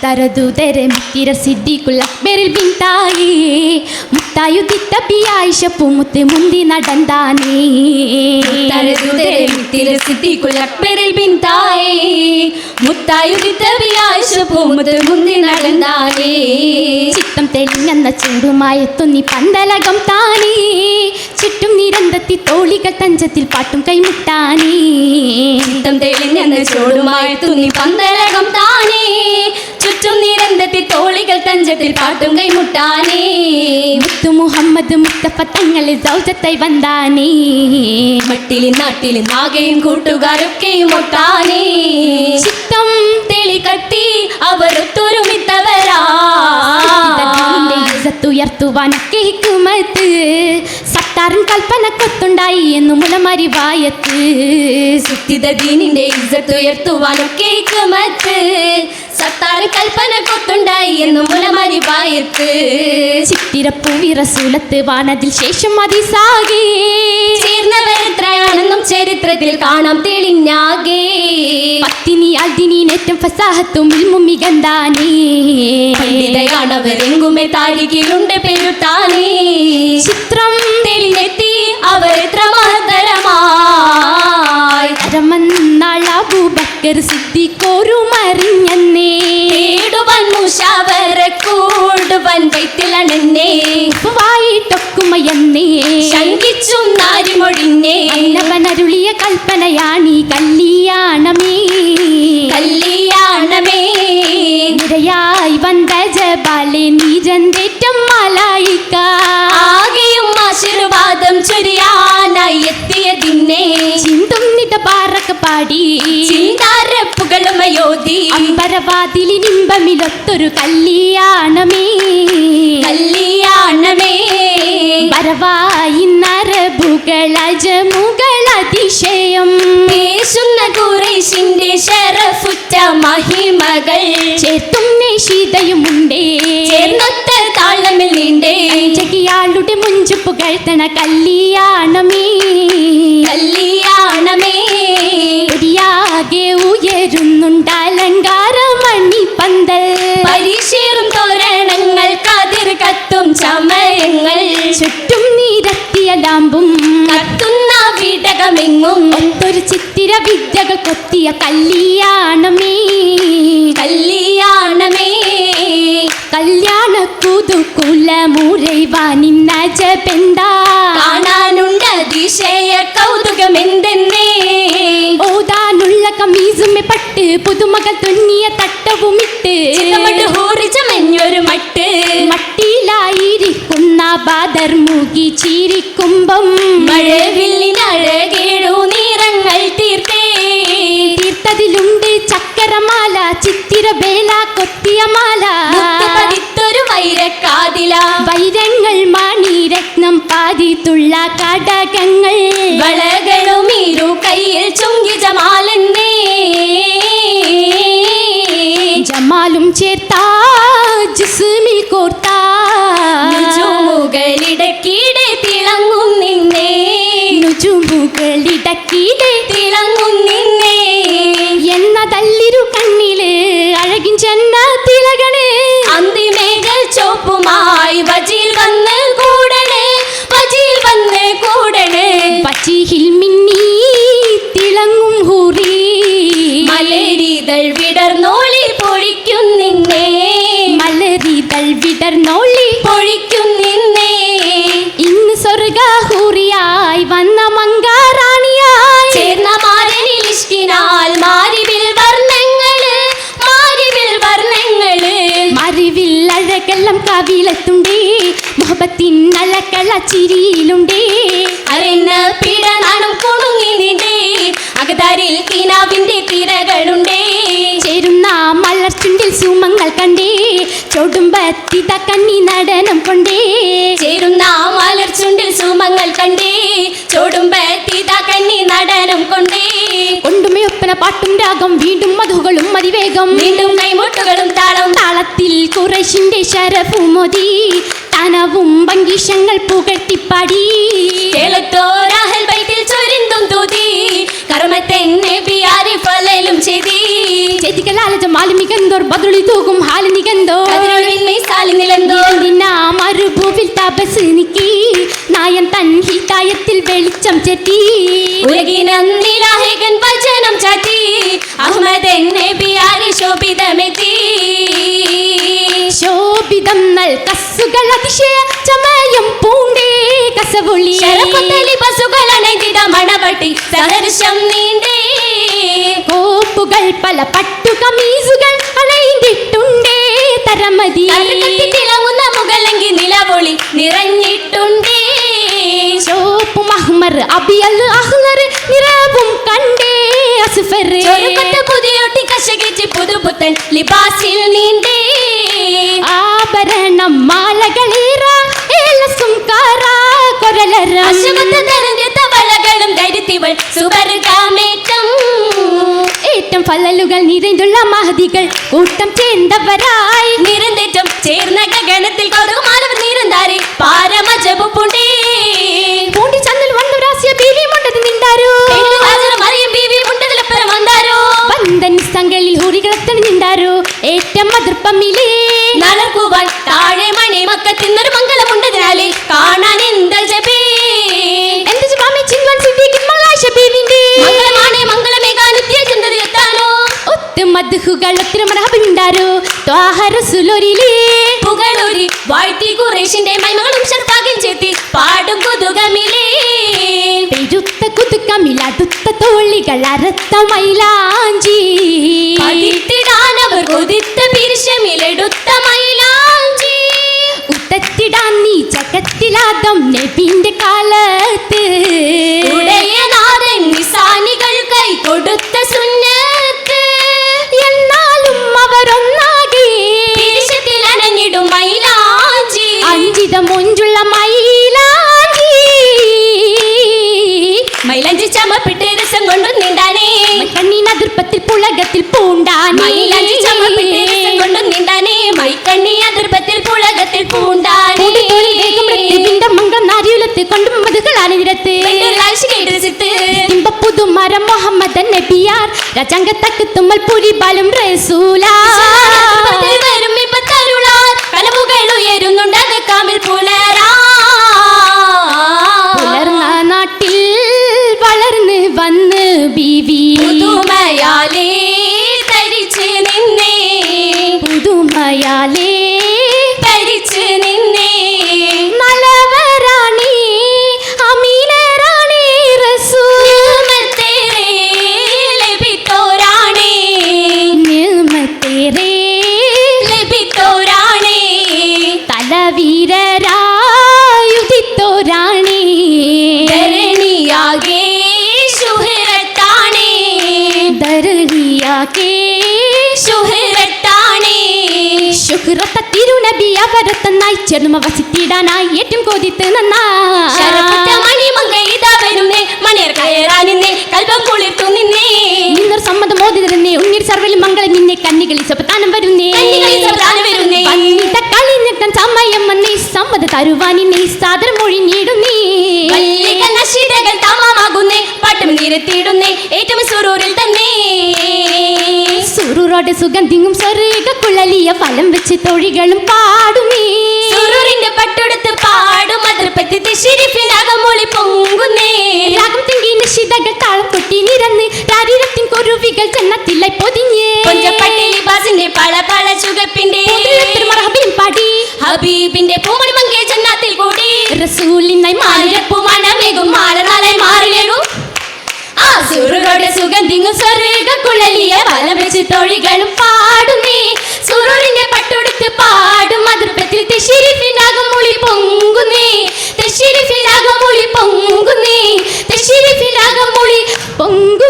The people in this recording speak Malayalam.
മുത്തരദൂതരെ മുത്തിര സിദ്ദീഖുൽ അക്ബറിൽ ബിന്തായി മുത്തായുദിത്ത ബിയായിഷ പൂമുത്ത് മുന്തി നടന്താനേ തരതുതരെ മുത്തിര സിദ്ദീഖുൽ അക്ബറിൽ ബിൻ തായേ മുത്തായുദിത്ത ബിയായിഷ പൂമുത്ത് മുന്തി നടന്നാലേ ചിത്തം തെളിഞ്ഞെന്ന ചൂടുമായെത്തുന്നി പന്തലകം താനേ. ചുറ്റും നിരന്തത്തി തോളികൾ തഞ്ചത്തിൽ പാട്ടും കൈമുട്ടാനേ. ചിത്തം തെളിഞ്ഞെന്ന ചോടുമായി തുന്നി പന്തലകം താനേ. ചുറ്റും നിരന്തത്തി തോളികൾ തഞ്ചത്തിൽ പാട്ടും കൈമുട്ടാനേ. മുത്തു മുഹമ്മദ് മുസ്തഫ തങ്ങളെ സൗജത്തായി വന്താനേ മട്ടിലും നാട്ടിലും നാഗയും കൂട്ടുകാരൊക്കെയും ഒട്ടാനേ ചിത്തം തെളികട്ടി അവർ ഒത്തൊരുമിത്തവരാ. ഉയർത്തുവാനൊക്കെ ഹിക്കുമത്ത്. സത്താറിൻ കൽപ്പന കൊത്തുണ്ടായി എന്നു മുലമരിവായത്ത് സുത്തിത ദീനിന്റെ മത്ത് സത്താറ് കൽപ്പന കൊത്തുണ്ടായി എന്നും മുലമരി പായത്ത് ചിത്തിരപ്പൂവി റസൂലത്ത് വാനതിൽ ശേഷം അതിസാകെ. ചേർന്നവരെത്രയാണെന്നും ചരിത്രത്തിൽ കാണാം തെളിഞ്ഞാകെ. പത്തിനി അതിനേറ്റം ഫസാഹത്തും മികന്താനേ പണ്ഡിതയാണവരെങ്കുമേ പെരുത്താനേ. ചിത്രം തെളിഞ്ഞെത്തി അവരെത്ര മഹത്തരമായി. അരമന്നാളാബൂബക്കർ സിദ്ധിക്കോരുമറിഞ്ഞന്നേ തേടുവൻ മുഷാവര കൂടുവൻ വൈത്തിലണന്നേ വായിട്ടൊക്കുമയെന്നേ ശങ്കിച്ചു നാരിമൊഴിഞ്ഞേ. അന്നവനരുളിയ കൽപ്പനയാണീ കല്യാണമേ. കല്യാണമേ. നിരയായി വந்த ജപാലെ നീരന്തേറ്റം മലായിക്ക. ആകെയും ആശീർവാദം ചൊരിയാനായി എത്തിയതിന്നെ ചിന്തും നിത പാറക്ക് പാടി ചിന്താരപ്പുകളുമയോതി അമ്പരവാതിലിനിമ്പമിലൊത്തൊരു കല്യാണമേ. കല്യാണമേ. വരവായി നരഭുകൾ അജമുകൾ അതിശയം. പേശുന്ന കുറേശിന്റെ ശരഫുറ്റ മഹിമകൾ. ചേർത്തും നേശീതയുമുണ്ടേ ചേർന്നൊത്ത താളമിൽ നീണ്ടേ. ജകിയാളുടെ മുഞ്ചു പുകഴ്ത്തണ കല്യാണമേ കല്യാണമേ. ഒത്തൊരു ചിത്തിര വിദ്യകൾ കൊത്തിയ കല്യാണമേ. ജമാലെന്നേ. ജമാലും ചേർത്താ ജിസ്മിൽ കോർത്താ. നുജുമുകളിടക്കിടെ തിളങ്ങും നിന്നേ. നുജുമുകളിടക്കിടെ തിളങ്ങും നിന്നേ. എന്നതല്ലിരു കണ്ണിൽ അഴകിൻ ചെന്ന തിളകണേ. അന്തിമേകൾ ചോപ്പുമായി വജിയിൽ വന്ന് ചൊടുമ്പത്തിത കണ്ണി നടനം കൊണ്ടേ. ചേരുന്ന മലർച്ചുണ്ടിൽ സുമങ്ങൾ കണ്ടേ. ചോടുമ്പത്തിത കണ്ണി നടനം കൊണ്ടേ. കൊണ്ടുമയൊപ്പന പാട്ടും രാഗം വീണ്ടും മധുകളും മതിവേഗം വീണ്ടും കൈമുട്ടുകളും താളം. താളത്തിൽ കുറേശിന്റെ ശരഫുമൊതി തനവും ഭംഗിഷങ്ങൾ പുകഴ്ത്തിപ്പാടി. കേളത്തോരാഹൽ വൈറ്റിൽ ചൊരിന്തും തൂതി. കർമ്മത്തെ മാലിമികന്തോർ ബദുളി തൂകും ഹാലിനികന്തോ നിന്ന മരുഭൂവിൽ തപസ് നീക്കി? നായൻ തൻ ഹിതായത്തിൽ വെളിച്ചം ചെത്തി. ഉലകിനന്ദിലാഹകൻ വചനം ചാറ്റി. അഹമ്മദ് നബിയാരി ശോഭിതമെത്തി. ശോഭിതം നൽ കസുകൾ അതിശയ ചമയം പൂണ്ടേ കസവുള്ളി ശരപ്പത്തലി പസുകളണൈതിത മണവട്ടി. സഹർഷം നീണ്ടേ കോപ്പുകൾ പല പട്ടു കമീസുകൾ അണയിട്ടിട്ടുണ്ടേ തരമതി തിളങ്ങുന്ന മുകളെങ്കിൽ നിലവൊളി നിറഞ്ഞിട്ടുണ്ടേ. ചോപ്പും അഹ്മർ അബിയൽ അഹ്ലർ നിറവും കണ്ടേ അസുഫർ പുതിയൊട്ടി കശകിച്ച് പുതുപുത്തൻ ലിബാസിൽ നിറഞ്ഞുള്ള മഹതികൾ കൂട്ടം ഒത്ത് മദ്ഹുകൾ ഒത്തിരി മറഹബിണ്ടാരോ ത്വാഹ റസൂലൊരിലേ പുകളൂരി വാഴ്ത്തി കുറേശിന്റെ മൈമകളും ശർത്താകിൻ ചേത്തി പാടും കുതുകമിലേ. പെരുത്ത കുതുക്കമിൽ അടുത്ത തോളികൾ അരത്ത മൈലാഞ്ചി. പതിത്തിടാനവർ കൊതിത്ത പിരിശമിലെടുത്ത മൈലാഞ്ചി. ഉത്തത്തിടാൻ നീ ചകത്തിലാദം നബിന്റെ കാലത്ത്. பூண்டான் கொண்டு நின்றானே? மைக்கண்ணி அதிர்பத்தில் புலகத்தில் பூண்டான் மங்கம் நாரியுலத்து கொண்டு மதுகள் அணிவிடத்து புது மரம் முகமது நபியார் ரஜாங்க தக்கு தும்மல் புரிபாலும் ரசூலா. வரும் ശുഹ്രത്ത തിരുനബി അവരത്തന്നായി ചെറുമ വസിത്തിടാനായി ഏറ്റവും കൊതിത്ത് നിന്നൊരു സമ്മതം മോദിതരുന്നേ ഉണ്ണീർ സർവൽ മംഗളം നിന്നെ കന്നികളിൽ സപത്താനം വരുന്നേ. കന്നികളിൽ സപത്താനം വരുന്നേ. വന്നിത കളി നിൽക്കാൻ സമയം വന്നേ സമ്മത തരുവാനിന്നേ സാദരം മൊഴിഞ്ഞിടുന്നേ. വല്ലിക നശിതകൾ തമമാകുന്നേ പട്ടും നിരത്തിയിടുന്നേ സുറുറോടെ സുഗന്ധിങ്ങും സ്വരീക കുഴലിയ ഫലം വെച്ച് തൊഴികളും പാടുമേ. സുറൂരിന്റെ പട്ടെടുത്ത് പാടും. അതിർപ്പത്തി തിശിരിപ്പിനകമൊളി പൊങ്ങുന്നേ. രാഗം തിങ്കി നിശിതകൾ താളം കൊട്ടി നിരന്ന്. രാരീരത്തിൻ കൊരുവികൾ ചെന്നത്തില്ല പൊതിഞ്ഞേ. കൊഞ്ചപ്പട്ടി ലിബാസിന്റെ പള പള ചുകപ്പിന്റെ പാടി. ഹബീബിന്റെ പൂമണി മങ്കേ ചെന്നാത്തിൽ കൂടി. റസൂലിനായി മാലിരപ്പു മണമേകും ആ സുറുകളുടെ സുഗന്ധിങ്ങും സ്വർഗ കുഴലിയ വലം വെച്ച് തൊഴികളും പാടുന്നേ. സുറൂരിന്റെ പട്ടുടുത്ത് പാടും അതിർപ്പത്തിൽ തെശിരിഫിനാകും മുളി പൊങ്കുന്നേ തെശിരിഫിനാകും മുളി പൊങ്കുന്നേ തെശിരിഫിനാകും മുളി പൊങ്കുന്നേ